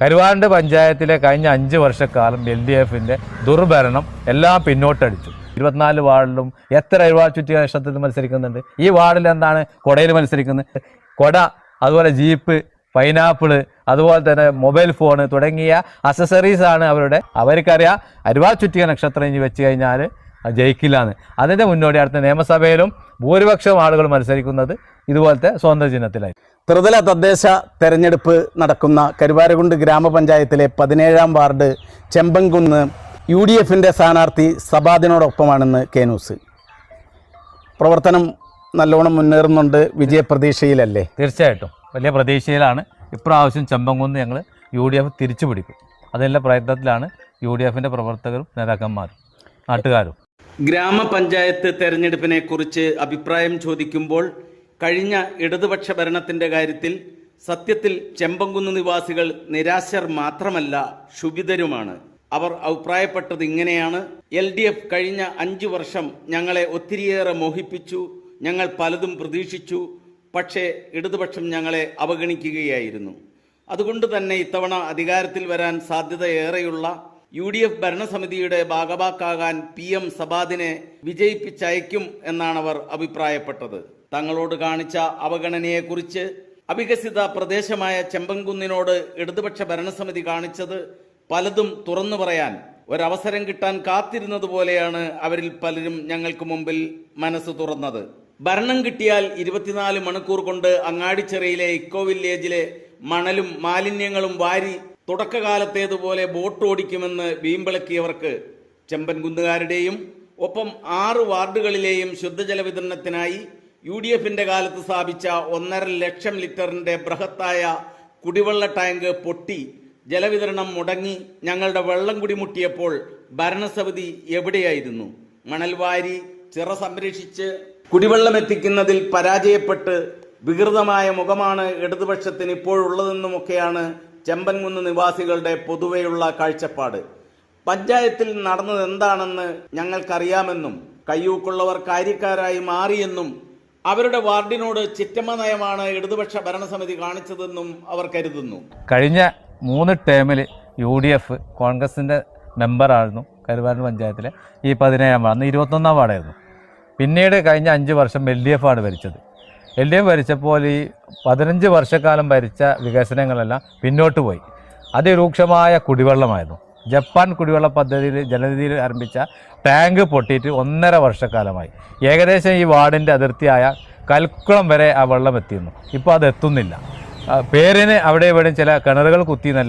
കരുവാണ്ട് പഞ്ചായത്തിലെ കഴിഞ്ഞ അഞ്ച് വർഷക്കാലം എൽ ഡി എഫിന്റെ ദുർഭരണം എല്ലാം പിന്നോട്ടടിച്ചു. ഇരുപത്തിനാല് വാർഡിലും എത്ര ഒരുപാട് ചുറ്റി നക്ഷത്രത്തിൽ മത്സരിക്കുന്നുണ്ട്? ഈ വാർഡിൽ എന്താണ് കൊടയിൽ മത്സരിക്കുന്നത്? കൊട അതുപോലെ ജീപ്പ് പൈനാപ്പിൾ അതുപോലെ തന്നെ മൊബൈൽ ഫോൺ തുടങ്ങിയ അസസറീസ് ആണ് അവരുടെ. അവർക്കറിയാം അരുവാ ചുറ്റിക നക്ഷത്രം ഇനി വെച്ച് കഴിഞ്ഞാൽ ജയിക്കില്ലാന്ന്. അതിന്റെ മുന്നോടി അടുത്ത നിയമസഭയിലും ഭൂരിപക്ഷം ആളുകൾ മത്സരിക്കുന്നത് ഇതുപോലത്തെ സ്വന്തം ചിഹ്നത്തിലായി. ത്രിതല തദ്ദേശ തെരഞ്ഞെടുപ്പ് നടക്കുന്ന കരുവാരകുണ്ട് ഗ്രാമപഞ്ചായത്തിലെ പതിനേഴാം വാർഡ് ചെമ്പൻകുന്ന് യു ഡി എഫിന്റെ സ്ഥാനാർത്ഥി സബാദിനോടൊപ്പമാണെന്ന് കെ ന്യൂസ്. പ്രവർത്തനം നല്ലോണം മുന്നേറുന്നുണ്ട് വിജയപ്രതീക്ഷയിലല്ലേ? തീർച്ചയായിട്ടും. വലിയ പ്രതീക്ഷയിലാണ്. ഇപ്രാവശ്യം ചെമ്പൻകുന്ന് ഞങ്ങൾ യു ഡി എഫ് തിരിച്ചു പിടിക്കും അതെല്ലാം പ്രയത്നത്തിലാണ് യു ഡി എഫിന്റെ പ്രവർത്തകരും നേതാക്കന്മാരും നാട്ടുകാരും. ഗ്രാമപഞ്ചായത്ത് തെരഞ്ഞെടുപ്പിനെ കുറിച്ച് അഭിപ്രായം ചോദിക്കുമ്പോൾ കഴിഞ്ഞ ഇടതുപക്ഷ ഭരണത്തിന്റെ കാര്യത്തിൽ സത്യത്തിൽ ചെമ്പങ്കുന്ന് നിവാസികൾ നിരാശർ മാത്രമല്ല ക്ഷുഭിതരുമാണ്. അവർ അഭിപ്രായപ്പെട്ടത് ഇങ്ങനെയാണ്. എൽ ഡി എഫ് കഴിഞ്ഞ അഞ്ചു വർഷം ഞങ്ങളെ ഒത്തിരിയേറെ മോഹിപ്പിച്ചു ഞങ്ങൾ പലതും പ്രതീക്ഷിച്ചു പക്ഷേ ഇടതുപക്ഷം ഞങ്ങളെ അവഗണിക്കുകയായിരുന്നു. അതുകൊണ്ട് തന്നെ ഇത്തവണ അധികാരത്തിൽ വരാൻ സാധ്യതയേറെയുള്ള യു ഡി എഫ് ഭരണസമിതിയുടെ ഭാഗവാക്കാകാൻ പി എം സബാദിനെ വിജയിപ്പിച്ചയക്കും എന്നാണ് അവർ അഭിപ്രായപ്പെട്ടത്. തങ്ങളോട് കാണിച്ച അവഗണനയെക്കുറിച്ച് അവികസിത പ്രദേശമായ ചെമ്പൻകുന്നിനോട് ഇടതുപക്ഷ ഭരണസമിതി കാണിച്ചത് പലതും തുറന്നു പറയാൻ ഒരവസരം കിട്ടാൻ കാത്തിരുന്നത് പോലെയാണ് അവരിൽ പലരും ഞങ്ങൾക്ക് മുമ്പിൽ മനസ്സ് തുറന്നത്. ഭരണം കിട്ടിയാൽ ഇരുപത്തിനാല് മണിക്കൂർ കൊണ്ട് അങ്ങാടിച്ചിറയിലെ ഇക്കോ വില്ലേജിലെ മണലും മാലിന്യങ്ങളും വാരി തുടക്കകാലത്തേതുപോലെ ബോട്ട് ഓടിക്കുമെന്ന് വീമ്പിളക്കിയവർക്ക് ചെമ്പൻകുന്നുകാരുടെയും ഒപ്പം ആറ് വാർഡുകളിലെയും ശുദ്ധജല വിതരണത്തിനായി യു ഡി എഫിന്റെ കാലത്ത് സ്ഥാപിച്ച ഒന്നര ലക്ഷം ലിറ്ററിന്റെ ബൃഹത്തായ കുടിവെള്ള ടാങ്ക് പൊട്ടി ജലവിതരണം മുടങ്ങി ഞങ്ങളുടെ വെള്ളം കുടിമുട്ടിയപ്പോൾ ഭരണസമിതി എവിടെയായിരുന്നു? മണൽവാരി ചിറ സംരക്ഷിച്ച് കുടിവെള്ളം എത്തിക്കുന്നതിൽ പരാജയപ്പെട്ട് വികൃതമായ മുഖമാണ് ഇടതുപക്ഷത്തിന് ഇപ്പോഴുള്ളതെന്നുമൊക്കെയാണ് ചെമ്പൻകുന്ന് നിവാസികളുടെ പൊതുവെയുള്ള കാഴ്ചപ്പാട്. പഞ്ചായത്തിൽ നടന്നത് എന്താണെന്ന് ഞങ്ങൾക്കറിയാമെന്നും കയ്യൂക്കുള്ളവർ കാര്യക്കാരായി മാറിയെന്നും അവരുടെ വാർഡിനോട് ചിറ്റമ്മ നയമാണ് ഇടതുപക്ഷ ഭരണസമിതി കാണിച്ചതെന്നും അവർ കരുതുന്നു. കഴിഞ്ഞ മൂന്ന് ടേമിൽ യു ഡി എഫ് കോൺഗ്രസിന്റെ മെമ്പറായിരുന്നു കരുവാരൂർ പഞ്ചായത്തിലെ. ഈ പതിനേഴാം വാർഡ് അന്ന് ഇരുപത്തൊന്നാം വാർഡായിരുന്നു. പിന്നീട് കഴിഞ്ഞ അഞ്ച് വർഷം എൽ ഡി എഫ് ആണ് ഭരിച്ചത്. എൽ ഡി എഫ് ഭരിച്ചപ്പോൾ ഈ പതിനഞ്ച് വർഷക്കാലം ഭരിച്ച വികസനങ്ങളെല്ലാം പിന്നോട്ട് പോയി. അതിരൂക്ഷമായ കുടിവെള്ളമായിരുന്നു. ജപ്പാൻ കുടിവെള്ള പദ്ധതിയിൽ ജലനിധിയിൽ ആരംഭിച്ച ടാങ്ക് പൊട്ടിയിട്ട് ഒന്നര വർഷക്കാലമായി. ഏകദേശം ഈ വാർഡിന്റെ അതിർത്തിയായ കൽക്കുളം വരെ ആ വെള്ളം എത്തിയിരുന്നു. ഇപ്പോൾ അത് എത്തുന്നില്ല. പേരിന് അവിടെ ഇവിടെയും ചില കിണറുകൾ കുത്തി